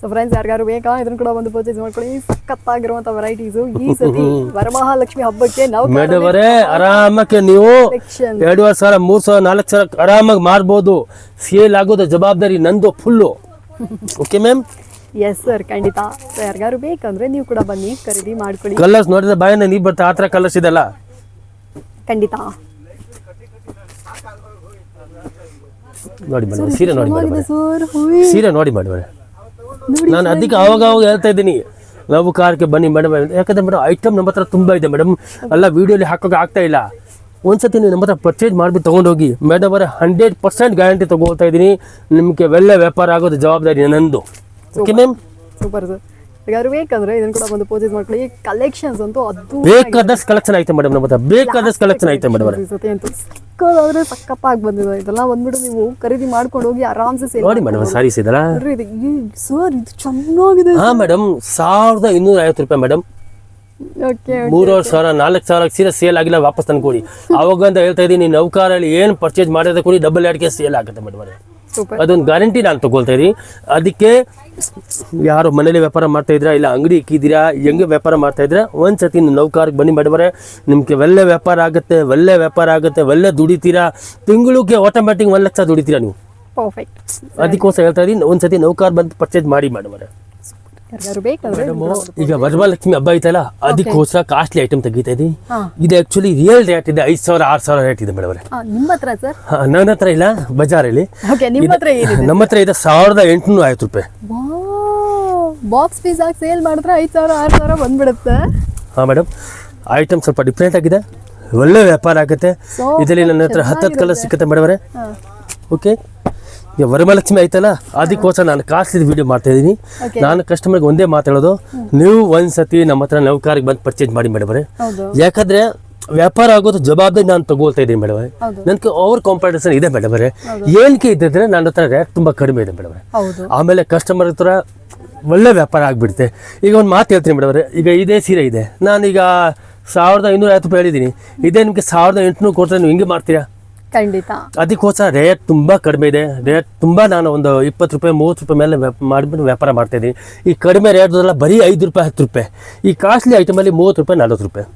[SPEAKER 1] ಸೊ ಫ್ರೆಂಡ್ಸ್ ಯಾರಿಗಾರು ಬೇಕಾ? ಇದನ್ನು ಕೂಡ ಬಂದು ಪರ್ಚೇಸ್ ಮಾಡ್ಕೊಳ್ಳಿ. ಸಖತ್ತಾಗಿರುವಂತ ವೆರೈಟೀಸು ಈ ಸತಿ ವರಮಹಾಲಕ್ಷ್ಮಿ ಹಬ್ಬಕ್ಕೆ ನಾವು
[SPEAKER 2] ಮೇಡಮ್ ಅವರೇ ಆರಾಮಕ್ಕೆ ನೀವು
[SPEAKER 1] ಎರಡು
[SPEAKER 2] ಎರಡೂವರೆ ಸಾವಿರ ಮೂರು ಸಾವಿರ ನಾಲ್ಕು ಸಾವಿರ ಆರಾಮಾಗಿ ಮಾರ್ಬೋದು. ಸೇಲ್ ಆಗೋದ ಜವಾಬ್ದಾರಿ ನಂದು full. Okay ma'am
[SPEAKER 1] yes sir ಖಂಡಿತ. ಸೊ ಯಾರಿಗಾರು ಬೇಕಂದ್ರೆ ನೀವು ಕೂಡ ಬನ್ನಿ ಖರೀದಿ ಮಾಡ್ಕೊಳ್ಳಿ.
[SPEAKER 2] ಕಲರ್ಸ್ ನೋಡಿದ್ರೆ ಬಾಯನ್ನ ನೀರು ಬರ್ತಾ ಆತರ ಥರ ಕಲರ್ಸ್ ಇದೆಲ್ಲ
[SPEAKER 1] ಖಂಡಿತ.
[SPEAKER 2] ನೋಡಿ ಮೇಡಮ್ ಸೀರೆ ನೋಡಿ
[SPEAKER 1] ಸರ್
[SPEAKER 2] ನೋಡಿ
[SPEAKER 1] ಮಾಡಿ
[SPEAKER 2] ನಾನು ಅದಕ್ಕೆ ಅವಾಗ ಅವಾಗ ಹೇಳ್ತಾ ಇದ್ದೀನಿ. ಲವ್ ಕಾರ್ಗೆ ಬನ್ನಿ ಮೇಡಮ್. ಯಾಕಂದ್ರೆ ಮೇಡಮ್ ಐಟಮ್ ನಮ್ಮ ಹತ್ರ ತುಂಬ ಇದೆ ಮೇಡಮ್. ಎಲ್ಲ ವೀಡಿಯೋಲಿ ಹಾಕೋಕೆ ಆಗ್ತಾ ಇಲ್ಲ. ಒಂದ್ಸತಿ ನೀವು ನಮ್ಮ ಹತ್ರ ಪರ್ಚೇಸ್ ಮಾಡಿಬಿಟ್ಟು ತೊಗೊಂಡೋಗಿ ಮೇಡಮ್ ಅವರ ಹಂಡ್ರೆಡ್ ಪರ್ಸೆಂಟ್ ಗ್ಯಾರಂಟಿ ತಗೋತಾ ಇದ್ದೀನಿ. ನಿಮಗೆ ಒಳ್ಳೆ ವ್ಯಾಪಾರ ಆಗೋದು ಜವಾಬ್ದಾರಿ ನಂದು ಓಕೆ ಮ್ಯಾಮ್
[SPEAKER 1] ಸೂಪರ್ ಸರ್. ಯಾರು ಬೇಕಂದ್ರೆ ಇದನ್ನ ಕೂಡ ಬಂದು ಪರ್ಚೇಸ್ ಮಾಡ್ಕೊಳ್ಳಿ. ಕಲೆಕ್ಷನ್ಸ್ ಅಂತೂ ಅದು
[SPEAKER 2] ಬೇಕಾದಷ್ಟು ಕಲೆಕ್ಷನ್ ಐತೆ ಮೇಡಮ್ ನಮ್ಮ ಹತ್ರ ಬೇಕಾದಷ್ಟು ಕಲೆಕ್ಷನ್ ಐತೆ ಮೇಡಮ್
[SPEAKER 1] ಸತಿ ಅಂತೂ ಸಿಕ್ಕೋದಾದ್ರೆ ಸಕ್ಕತ್ತಾಗಿ ಬಂದಿದೆ. ಇದೆಲ್ಲ ಬಂದ್ಬಿಟ್ಟು ನೀವು ಖರೀದಿ ಮಾಡ್ಕೊಂಡು ಹೋಗಿ ಆರಾಮ್ಸೆ ಸೇಲ್
[SPEAKER 2] ನೋಡಿ ಮೇಡಮ್ ಸಾರೀಸ್ ಇದಲ್ಲ.
[SPEAKER 1] ಇದು ಸರ್ ಇದು ಚೆನ್ನಾಗಿದೆ
[SPEAKER 2] ಹಾ ಮೇಡಮ್ ಸಾವಿರದ ಇನ್ನೂರ ಐವತ್ತು ರೂಪಾಯಿ ಮೇಡಮ್. ಮೂರುವರೆ ಸಾವಿರ ನಾಲ್ಕು ಸಾವಿರ ಸೀರೆ ಸೇಲ್ ಆಗಿಲ್ಲ ವಾಪಸ್ ತಂದು ಕೊಡಿ ಅವಾಗ ಅಂತ ಹೇಳ್ತಾ ಇದ್ದೀನಿ ನೌಕಾರಲ್ಲಿ ಏನು ಪರ್ಚೇಸ್ ಮಾಡಿದ್ರೆ ಕೊಡಿ ಡಬಲ್ ಎರಡ್ಗೆ ಸೇಲ್ ಆಗುತ್ತೆ ಮೇಡಮ್ ಅದೊಂದು ಗ್ಯಾರಂಟಿ ನಾನು ತಗೊಳ್ತಾ ಇದ್ದೀನಿ ಅದಕ್ಕೆ ಯಾರು ಮನೇಲಿ ವ್ಯಾಪಾರ ಮಾಡ್ತಾ ಇದ್ದೀರಾ ಇಲ್ಲ ಅಂಗಡಿ ಇಕ್ಕಿದ್ದೀರಾ ಹೆಂಗೆ ವ್ಯಾಪಾರ ಮಾಡ್ತಾ ಇದ್ದೀರಾ ಒಂದು ಸತಿ ನೌಕಾರಿಗೆ ಬನ್ನಿ ಮೇಡಮರೆ ನಿಮಗೆ ಒಳ್ಳೆ ವ್ಯಾಪಾರ ಆಗುತ್ತೆ ಒಳ್ಳೆ ವ್ಯಾಪಾರ ಆಗುತ್ತೆ ಒಳ್ಳೆ ದುಡಿತೀರಾ. ತಿಂಗಳಿಗೆ ಆಟೋಮ್ಯಾಟಿಕ್ ಒಂದು ಲಕ್ಷ ದುಡಿತೀರಾ ನೀವು? ಅದಕ್ಕೋಸ್ಕರ ಹೇಳ್ತಾ ಇದ್ದೀನಿ ಒಂದ್ಸತಿ ನೌಕಾರ ಬಂದು ಪರ್ಚೇಸ್ ಮಾಡಿ
[SPEAKER 1] ಬೇಕಂದ್ರೆ
[SPEAKER 2] ಈಗ ವರಮಹಾಲಕ್ಷ್ಮಿ ಹಬ್ಬ ಐತಲ್ಲ ಅದಕ್ಕೋಸ್ಕರ ಕಾಸ್ಟ್ಲಿ ಐಟಮ್ ತೆಗಿತಾ
[SPEAKER 1] ಇದೆ
[SPEAKER 2] ಇದು ಆಕ್ಚುಲಿ ರಿಯಲ್ ರೇಟ್ ಇದೆ ಐದು ಸಾವಿರ ಆರು ಸಾವಿರ ರೇಟ್ ಇದೆ ಮೇಡಮ್
[SPEAKER 1] ಹಾ, ನಿಮ್ಮ ಹತ್ರ ಸರ್?
[SPEAKER 2] ನನ್ನ ಹತ್ರ ಇಲ್ಲ ಬಜಾರಲ್ಲಿ.
[SPEAKER 1] ನಿಮ್ಮ ಹತ್ರ
[SPEAKER 2] ಇದೆ ಸಾವಿರದ ಎಂಟುನೂರ ಐವತ್ತು ರೂಪಾಯಿ.
[SPEAKER 1] ಬಾಕ್ಸ್ ಪೀಸ್ ಸೇಲ್ ಮಾಡಿದ್ರೆ ಐದು ಸಾವಿರ ಆರು ಸಾವಿರ ಬಂದ್ಬಿಡುತ್ತೆ.
[SPEAKER 2] ಹಾಂ ಮೇಡಮ್ ಐಟಮ್ ಸ್ವಲ್ಪ ಡಿಫ್ರೆಂಟ್ ಆಗಿದೆ. ಒಳ್ಳೆ ವ್ಯಾಪಾರ ಆಗುತ್ತೆ. ಇದರಲ್ಲಿ ನನ್ನ ಹತ್ರ ಹತ್ತತ್ತು ಕಲರ್ ಸಿಕ್ಕುತ್ತೆ
[SPEAKER 1] ಮೇಡಮ್
[SPEAKER 2] ಓಕೆ ಈಗ ವರಮಹಾಲಕ್ಷ್ಮಿ ಐತಲ್ಲ ಅದಕ್ಕೋಸ್ಕರ ನಾನು ಕಾಸ್ಟ್ಲಿ ವಿಡಿಯೋ ಮಾಡ್ತಾ ಇದ್ದೀನಿ. ನಾನು ಕಸ್ಟಮರ್ಗೆ ಒಂದೇ ಮಾತಾಡೋದು ನೀವು ಒಂದ್ಸತಿ ನಮ್ಮ ಹತ್ರ ನೌಕಾರಿಗೆ ಬಂದು ಪರ್ಚೇಸ್ ಮಾಡಿ
[SPEAKER 1] ಮೇಡಮ್
[SPEAKER 2] ಯಾಕಂದ್ರೆ ವ್ಯಾಪಾರ ಆಗೋದು ಜವಾಬ್ದಾರಿ ನಾನು ತಗೊಳ್ತಾ ಇದ್ದೀನಿ ಮೇಡಮ್ ನನಗೆ ಓವರ್ ಕಾಂಪಿಟೇಷನ್ ಇದೆ ಮೇಡಮ್ ಏನಕ್ಕೆ ಇದ್ದಿದ್ರೆ ನನ್ನ ಹತ್ರ ರೇಟ್ ತುಂಬ ಕಡಿಮೆ ಇದೆ ಮೇಡಮ್ ಆಮೇಲೆ ಕಸ್ಟಮರ್ ಹತ್ರ ಒಳ್ಳೆ ವ್ಯಾಪಾರ ಆಗಿಬಿಡುತ್ತೆ. ಈಗ ಒಂದು ಮಾತು ಹೇಳ್ತೀನಿ ಮೇಡಮ್ ಈಗ ಇದೇ ಸೀರೆ ಇದೆ. ನಾನೀಗ ಸಾವಿರದ ಐನೂರ ಐವತ್ತು ರೂಪಾಯಿ ಹೇಳಿದ್ದೀನಿ. ಇದೇ ನಿಮಗೆ ಸಾವಿರದ ಎಂಟುನೂರು ಕೊಡ್ತಾರೆ ನೀವು ಹಿಂಗೆ ಮಾಡ್ತೀರಾ?
[SPEAKER 1] ಖಂಡಿತ.
[SPEAKER 2] ಅದಕ್ಕೋಸ್ಕರ ರೇಟ್ ತುಂಬ ಕಡಿಮೆ ಇದೆ. ರೇಟ್ ತುಂಬ ನಾನು ಒಂದು ಇಪ್ಪತ್ತು ರೂಪಾಯಿ ಮೂವತ್ತು ರೂಪಾಯಿ ಮೇಲೆ ಮಾಡಿಬಿಟ್ಟು ವ್ಯಾಪಾರ ಮಾಡ್ತಾ ಇದ್ದೀನಿ. ಈ ಕಡಿಮೆ ರೇಟ್ದಲ್ಲ ಬರೀ ಐದು ರೂಪಾಯಿ ಹತ್ತು ರೂಪಾಯಿ. ಈ ಕಾಸ್ಟ್ಲಿ ಐಟಮಲ್ಲಿ ಮೂವತ್ತು ರೂಪಾಯಿ ನಲ್ವತ್ತು ರೂಪಾಯಿ.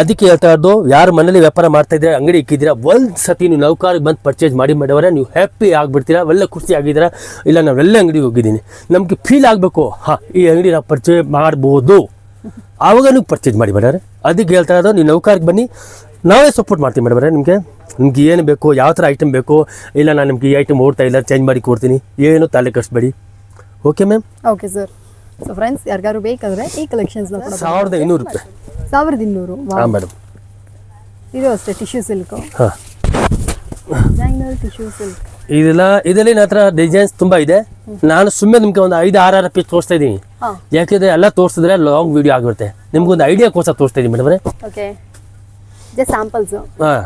[SPEAKER 2] ಅದಕ್ಕೆ ಹೇಳ್ತಾ ಇರೋದು ಯಾರು ಮನೇಲಿ ವ್ಯಾಪಾರ ಮಾಡ್ತಾ ಇದ್ರೆ ಅಂಗಡಿ ಇಕ್ಕಿದ್ದೀರಾ ಒಂದು ಸತಿ ನೀವು ನೌಕರಿಗೆ ಬಂದು ಪರ್ಚೇಸ್ ಮಾಡಿ ಮಾಡಿದವರೆ ನೀವು ಹ್ಯಾಪಿ ಆಗಿಬಿಡ್ತೀರಾ ಒಳ್ಳೆ ಖುಷಿ ಆಗಿದ್ದೀರಾ ಇಲ್ಲ ನಾವೆಲ್ಲ ಅಂಗಡಿಗೆ ಹೋಗಿದ್ದೀನಿ. ನಮಗೆ ಫೀಲ್ ಆಗಬೇಕು ಹಾಂ ಈ ಅಂಗಡಿ ನಾವು ಪರ್ಚೇಸ್ ಮಾಡ್ಬೋದು. ಆವಾಗ ನೀವು ಪರ್ಚೇಸ್ ಮಾಡಿ ಮೇಡವ್ರೆ. ಅದಕ್ಕೆ ಹೇಳ್ತಾ ಇರೋದು ನೀವು ನೌಕರಿಗೆ ಬನ್ನಿ ನಾವೇ ಸಪೋರ್ಟ್ ಮಾಡ್ತೀವಿ ಮೇಡಮ್ರೆ ನಿಮಗೆ? ನಿಮ್ಗೆ ಏನು ಬೇಕು ಯಾವ ಥರ ಐಟಮ್ ಬೇಕು ಇಲ್ಲ ನಾನು ನಿಮ್ಗೆ ಈ ಐಟಮ್ ಓಡ್ತಾ ಇಲ್ಲ ಚೇಂಜ್ ಮಾಡಿ ಕೊಡ್ತೀನಿ ಏನು ತಲೆ ಕಟ್ಸ್ಬೇಡಿ okay ma'am
[SPEAKER 1] okay sir so friends ಯಾರಿಗಾರು ಬೇಕಾದ್ರೆ ಈ ಕಲೆಕ್ಷನ್ಸ್
[SPEAKER 2] ಸಾವಿರದ ಇನ್ನೂರು ರೂಪಾಯಿ.
[SPEAKER 1] ಸಾವಿರದ ಇನ್ನೂರು
[SPEAKER 2] ಹಾಂ ಮೇಡಮ್
[SPEAKER 1] ಇದು ಅಷ್ಟೇ ಟಿಶ್ಯೂ ಸಿಲ್ಕ್
[SPEAKER 2] ಹಾಂ.
[SPEAKER 1] ಟಿಶ್ಯೂ ಸಿಲ್ಕ್
[SPEAKER 2] ಇದೆಲ್ಲ ಇದರಲ್ಲಿ ನನ್ನ ಹತ್ರ ಡಿಸೈನ್ಸ್ ತುಂಬ ಇದೆ. ನಾನು ಸುಮ್ಮನೆ ನಿಮ್ಗೆ ಒಂದು ಐದು ಆರು ಆರು ಪೀಸ್ ತೋರಿಸ್ತಾ ಇದ್ದೀನಿ. ಯಾಕಂದ್ರೆ ಎಲ್ಲ ತೋರಿಸಿದ್ರೆ ಲಾಂಗ್ ವಿಡಿಯೋ ಆಗಿರುತ್ತೆ. ನಿಮ್ಗೊಂದು ಕೋರ್ಸ ತೋರಿಸ್ತಾ ಇದ್ದೀನಿ ಮೇಡಮ್
[SPEAKER 1] ಓಕೆ ಜಸ್ಟ್ ಸ್ಯಾಂಪಲ್ಸ್
[SPEAKER 2] ಹಾಂ.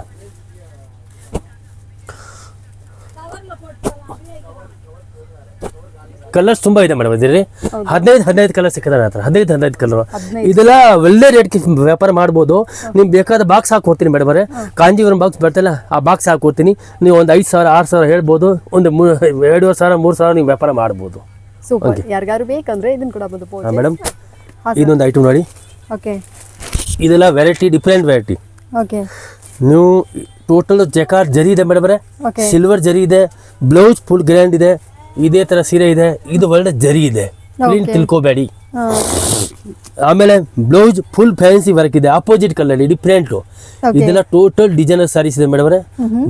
[SPEAKER 2] ಕಲರ್ಸ್ ತುಂಬಾ ಇದೆ ಮೇಡಮ್ ಇದರಲ್ಲಿ ಹದಿನೈದು ಹದಿನೈದು ಕಲರ್ ಸಿಕ್ಕದ ನನ್ನ ಹತ್ರ. ಹದಿನೈದು ಹದಿನೈದು ಕಲರ್. ಇದೆಲ್ಲ ಒಳ್ಳೆ ರೇಟ್ಗೆ ವ್ಯಾಪಾರ ಮಾಡ್ಬೋದು. ನಿಮ್ಗೆ ಬೇಕಾದ ಬಾಕ್ಸ್ ಹಾಕೊಡ್ತೀನಿ ಮೇಡಮ್ ಅವರೇ. ಕಾಂಜೀವರಂ ಬಾಕ್ಸ್ ಬರ್ತಲ್ಲ ಆ ಬಾಕ್ಸ್ ಹಾಕೊಡ್ತೀನಿ. ನೀವು ಒಂದು ಐದು ಸಾವಿರ ಆರು ಸಾವಿರ ಹೇಳ್ಬೋದು. ಒಂದು ಮೂ ಎರಡೂವರೆ ಸಾವಿರ ಮೂರು ಸಾವಿರ ನೀವು ವ್ಯಾಪಾರ ಮಾಡ್ಬೋದು.
[SPEAKER 1] ಯಾರಿಗಾರು ಬೇಕಂದ್ರೆ ಇದನ್ನ ಕೂಡ
[SPEAKER 2] ಮೇಡಮ್ ಇದೊಂದು ಐಟಮ್ ನೋಡಿ.
[SPEAKER 1] ಓಕೆ
[SPEAKER 2] ಇದೆಲ್ಲ ವೆರೈಟಿ ಡಿಫ್ರೆಂಟ್ ವೆರೈಟಿ
[SPEAKER 1] ಓಕೆ
[SPEAKER 2] ನೀವು ಟೋಟಲ್ ಜಕಾರ್ ಜರಿ ಇದೆ ಮೇಡಮ್ ಸಿಲ್ವರ್ ಜರಿ ಇದೆ ಬ್ಲೌಸ್ ಫುಲ್ ಗ್ರ್ಯಾಂಡ್ ಇದೆ ಇದೇ ತರ ಸೀರೆ ಇದೆ ಇದು ಒಳ್ಳೆ ಜರಿ ಇದೆ. ಕ್ಲೀನ್. ತಿಳ್ಕೊಬೇಡಿ. ಆಮೇಲೆ ಬ್ಲೌಸ್ ಫುಲ್ ಫ್ಯಾನ್ಸಿ ವರ್ಕ್ ಇದೆ. Opposite colour different. ಇದೆಲ್ಲ ಟೋಟಲ್ ಡಿಸೈನರ್ ಸಾರೀಸ್ ಇದೆ ಮೇಡಮ್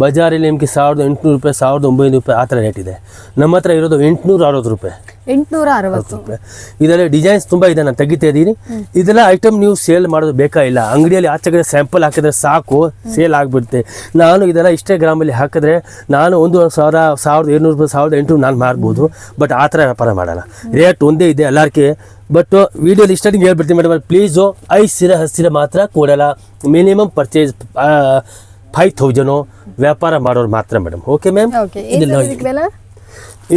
[SPEAKER 2] ಬಜಾರಲ್ಲಿ ನಿಮಗೆ ಸಾವಿರದ ಎಂಟುನೂರು ರೂಪಾಯಿ ಸಾವಿರದ ಒಂಬೈನೂರು ರೂಪಾಯಿ ಆ ಥರ ರೇಟ್ ಇದೆ. ನಮ್ಮ ಹತ್ರ ಇರೋದು ಎಂಟುನೂರ ಅರವತ್ತು ರೂಪಾಯಿ.
[SPEAKER 1] ಎಂಟುನೂರ ಅರವತ್ತು.
[SPEAKER 2] ಇದರಲ್ಲಿ ಡಿಸೈನ್ಸ್ ತುಂಬ ಇದೆ ನಾನು ತೆಗಿತಾ ಇದ್ದೀನಿ. ಇದೆಲ್ಲ ಐಟಮ್ ನೀವು ಸೇಲ್ ಮಾಡೋದು ಬೇಕಾ ಇಲ್ಲ? ಅಂಗಡಿಯಲ್ಲಿ ಆಚೆಗಡೆ ಸ್ಯಾಂಪಲ್ ಹಾಕಿದ್ರೆ ಸಾಕು ಸೇಲ್ ಆಗಿಬಿಡುತ್ತೆ. ನಾನು ಇದೆಲ್ಲ ಇಷ್ಟೇ ಗ್ರಾಮಲ್ಲಿ ಹಾಕಿದ್ರೆ ನಾನು ಒಂದು ಸಾವಿರ ಸಾವಿರದ ಏಳ್ನೂರು ರೂಪಾಯಿ ಸಾವಿರದ ಎಂಟುನೂರು ನಾನು ಮಾರ್ಬೋದು. ಬಟ್ ಆ ಥರ ವ್ಯಾಪಾರ ಮಾಡಲ್ಲ. ರೇಟ್ ಒಂದೇ ಇದೆ ಎಲ್ಲರಿಗೆ ಬಟ್ ವೀಡಿಯೋಲಿ ಸ್ಟಾರ್ಟಿಂಗ್ ಹೇಳ್ಬಿಡ್ತೀನಿ ಮೇಡಮ್ ಪ್ಲೀಸು ಐದು ಸೀರೆ ಹಸಿರ ಮಾತ್ರ ಕೊಡಲ್ಲ. ಮಿನಿಮಮ್ ಪರ್ಚೇಸ್ ಫೈವ್ ತೌಸಂಡು ವ್ಯಾಪಾರ ಮಾಡೋರು ಮಾತ್ರ ಮೇಡಮ್ ಓಕೆ ಮ್ಯಾಮ್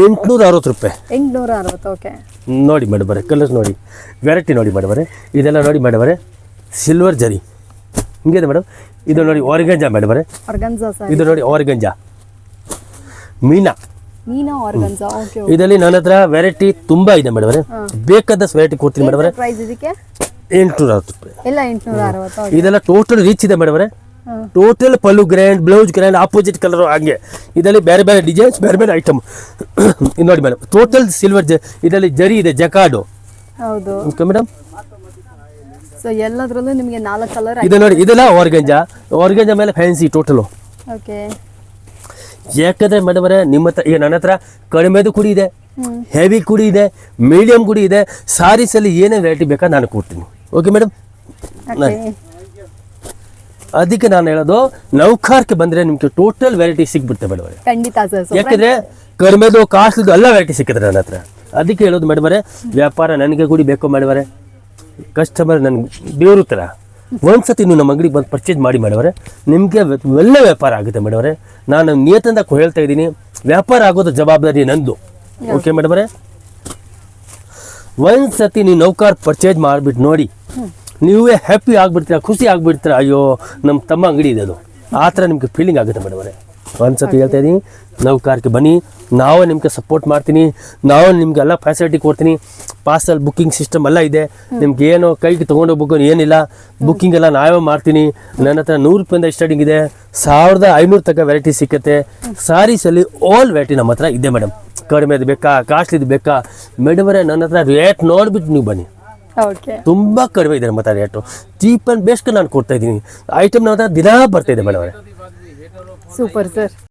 [SPEAKER 2] ಎಂಟುನೂರ ಅರವತ್ತು ರೂಪಾಯಿ.
[SPEAKER 1] ಎಂಟುನೂರ ಅರವತ್ತು ಓಕೆ
[SPEAKER 2] ನೋಡಿ ಮೇಡಮರೆ ಕಲರ್ಸ್ ನೋಡಿ. ವೆರೈಟಿ ನೋಡಿ ಮೇಡಮರೆ ಇದೆಲ್ಲ ನೋಡಿ ಮೇಡಮರೆ ಸಿಲ್ವರ್ ಜರಿ. ಹಿಂಗಿದೆ ಮೇಡಮ್ ಇದು ನೋಡಿ ಆರ್ಗಂಜಾ ಮೇಡಮರೆ ಇದು ನೋಡಿ organza meena.
[SPEAKER 1] Meena organza okay
[SPEAKER 2] ಇದರಲ್ಲಿ ನನ್ನ ಹತ್ರ ವೆರೈಟಿ ತುಂಬಾ ಇದೆ ಮೇಡಮ್ ಬೇಕಾದಷ್ಟು ವೆರೈಟಿ ಕೊಡ್ತೀನಿ ಮೇಡಮ್
[SPEAKER 1] ಪ್ರೈಸ್ ಇದಕ್ಕೆ?
[SPEAKER 2] ಎಂಟುನೂರ ಅರವತ್ತು ರೂಪಾಯಿ.
[SPEAKER 1] ಎಲ್ಲ ಎಂಟುನೂರ ಅರವತ್ತು
[SPEAKER 2] ಇದೆಲ್ಲ ಟೋಟಲ್ ರೀಚ್ ಇದೆ
[SPEAKER 1] madam
[SPEAKER 2] total pallu grand blouse grand opposite colour ಹಂಗೆ. ಇದರಲ್ಲಿ ಬೇರೆ ಬೇರೆ ಡಿಸೈನ್ಸ್ ಬೇರೆ ಬೇರೆ ಐಟಮ್ ನೋಡಿ ಮೇಡಮ್. ಟೋಟಲ್ ಸಿಲ್ವರ್ ಇದರಲ್ಲಿ ಜರಿ ಇದೆ ಜಕಾಡು.
[SPEAKER 1] ಹೌದು.
[SPEAKER 2] ಮೇಡಮ್
[SPEAKER 1] ಸೊ ಎಲ್ಲದರಲ್ಲೂ ನಿಮಗೆ ನಾಲ್ಕು ಕಲರ್
[SPEAKER 2] ಇದೆ ನೋಡಿ ಇದೆಲ್ಲ ಆರ್ಗಂಜಾ ಆರ್ಗಂಜಾ ಮೇಲೆ ಫ್ಯಾನ್ಸಿ ಟೋಟಲು
[SPEAKER 1] ಓಕೆ
[SPEAKER 2] ಯಾಕಂದ್ರೆ ಮೇಡಮರೇ ನಿಮ್ಮ ಹತ್ರ ಈಗ ನನ್ನ ಹತ್ರ ಕಡಿಮೆದು ಕುಡಿ ಇದೆ ಹೆವಿ ಕುಡಿ ಇದೆ ಮೀಡಿಯಂ ಕುಡಿ ಇದೆ ಸಾರೀಸಲ್ಲಿ ಏನೇ ವೆರೈಟಿ ಬೇಕಾ ನಾನು ಕೊಡ್ತೀನಿ. ಓಕೆ ಮೇಡಮ್ ಅದಕ್ಕೆ ನಾನು ಹೇಳೋದು ನೌಕಾರ್ಗೆ ಬಂದ್ರೆ ನಿಮಗೆ ಟೋಟಲ್ ವೆರೈಟಿ ಸಿಕ್ಬಿಡುತ್ತೆ ಮೇಡಮ್ ಯಾಕಂದ್ರೆ ಕಡಿಮೆದು ಕಾಸ್ಟ್ಲಿದು ಎಲ್ಲ ವೆರೈಟಿ ಸಿಕ್ಕಿದ್ರೆ ನನ್ನ ಹತ್ರ. ಅದಕ್ಕೆ ಹೇಳೋದು ಮೇಡಮರೇ ವ್ಯಾಪಾರ ನನಗೆ ಕೂಡಿ ಬೇಕು ಮೇಡಮರೇ ಕಸ್ಟಮರ್ ನನಗೆ ಬೇರು ಥರ ಒಂದ್ಸತಿ ನೀವು ನಮ್ಮ ಅಂಗಡಿಗೆ ಬಂದು ಪರ್ಚೇಸ್ ಮಾಡಿ ಮೇಡವ್ರೆ ನಿಮಗೆ ಒಳ್ಳೆ ವ್ಯಾಪಾರ ಆಗುತ್ತೆ ಮೇಡಮರೆ ನಾನು ನಿಯತಂದ ಹೇಳ್ತಾ ಇದ್ದೀನಿ ವ್ಯಾಪಾರ ಆಗೋದು ಜವಾಬ್ದಾರಿ ನಂದು. ಓಕೆ ಮೇಡಮರೆ ಒಂದ್ಸತಿ ನೀವು ನೌಕಾರ್ ಪರ್ಚೇಸ್ ಮಾಡಿಬಿಟ್ಟು ನೋಡಿ ನೀವೇ ಹ್ಯಾಪಿ ಆಗಿಬಿಡ್ತೀರಾ ಖುಷಿ ಆಗಿಬಿಡ್ತೀರಾ ಅಯ್ಯೋ ನಮ್ಮ ತಮ್ಮ ಅಂಗಡಿ ಇದೆ ಅದು. ಆ ಥರ ನಿಮಗೆ ಫೀಲಿಂಗ್ ಆಗುತ್ತೆ ಮೇಡಮ್ ಅವರೇ ಒಂದ್ಸತಿ ಹೇಳ್ತಾ ಇದ್ದೀನಿ ನೌಕಾರಕ್ಕೆ ಬನ್ನಿ ನಾವು ನಿಮ್ಗೆ ಸಪೋರ್ಟ್ ಮಾಡ್ತೀನಿ ನಾವು ನಿಮ್ಗೆಲ್ಲ ಫೆಸಿಲಿಟಿ ಕೊಡ್ತೀನಿ. ಪಾರ್ಸಲ್ ಬುಕ್ಕಿಂಗ್ ಸಿಸ್ಟಮ್ ಎಲ್ಲ ಇದೆ ನಿಮ್ಗೆ ಏನು ಕೈಗೆ ತೊಗೊಂಡೋಗ್ಬೇಕು ಏನಿಲ್ಲ ಬುಕ್ಕಿಂಗ್ ಎಲ್ಲ ನಾವೇ ಮಾಡ್ತೀನಿ. ನನ್ನ ಹತ್ರ ನೂರು ರೂಪಾಯಿಂದ ಸ್ಟಾರ್ಟಿಂಗ್ ಇದೆ ಸಾವಿರದ ಐನೂರು ತನಕ ವೆರೈಟಿ ಸಿಕ್ಕತ್ತೆ. ಸಾರೀಸಲ್ಲಿ ಆಲ್ ವೆರೈಟಿ ನಮ್ಮ ಹತ್ರ ಇದೆ ಮೇಡಮ್ ಕಡಿಮೆದು ಬೇಕಾ ಕಾಸ್ಟ್ಲಿದು ಬೇಕಾ? ಮೇಡಮ್ ಅವರೇ ನನ್ನ ಹತ್ರ ರೇಟ್ ನೋಡ್ಬಿಟ್ಟು ನೀವು ಬನ್ನಿ. ತುಂಬ ಕಡಿಮೆ ಇದೆ ನಮ್ಮ ಹತ್ರ ರೇಟು ಚೀಪ್ ಆ್ಯಂಡ್ ಬೆಸ್ಟ್ ನಾನು ಕೊಡ್ತಾ ಇದ್ದೀನಿ. ಐಟಮ್ ನಮ್ಮ ಹತ್ರ ದಿನಾ ಬರ್ತಾ ಇದೆ ಮೇಡಮ್ ಅವರೇ.
[SPEAKER 1] Super sir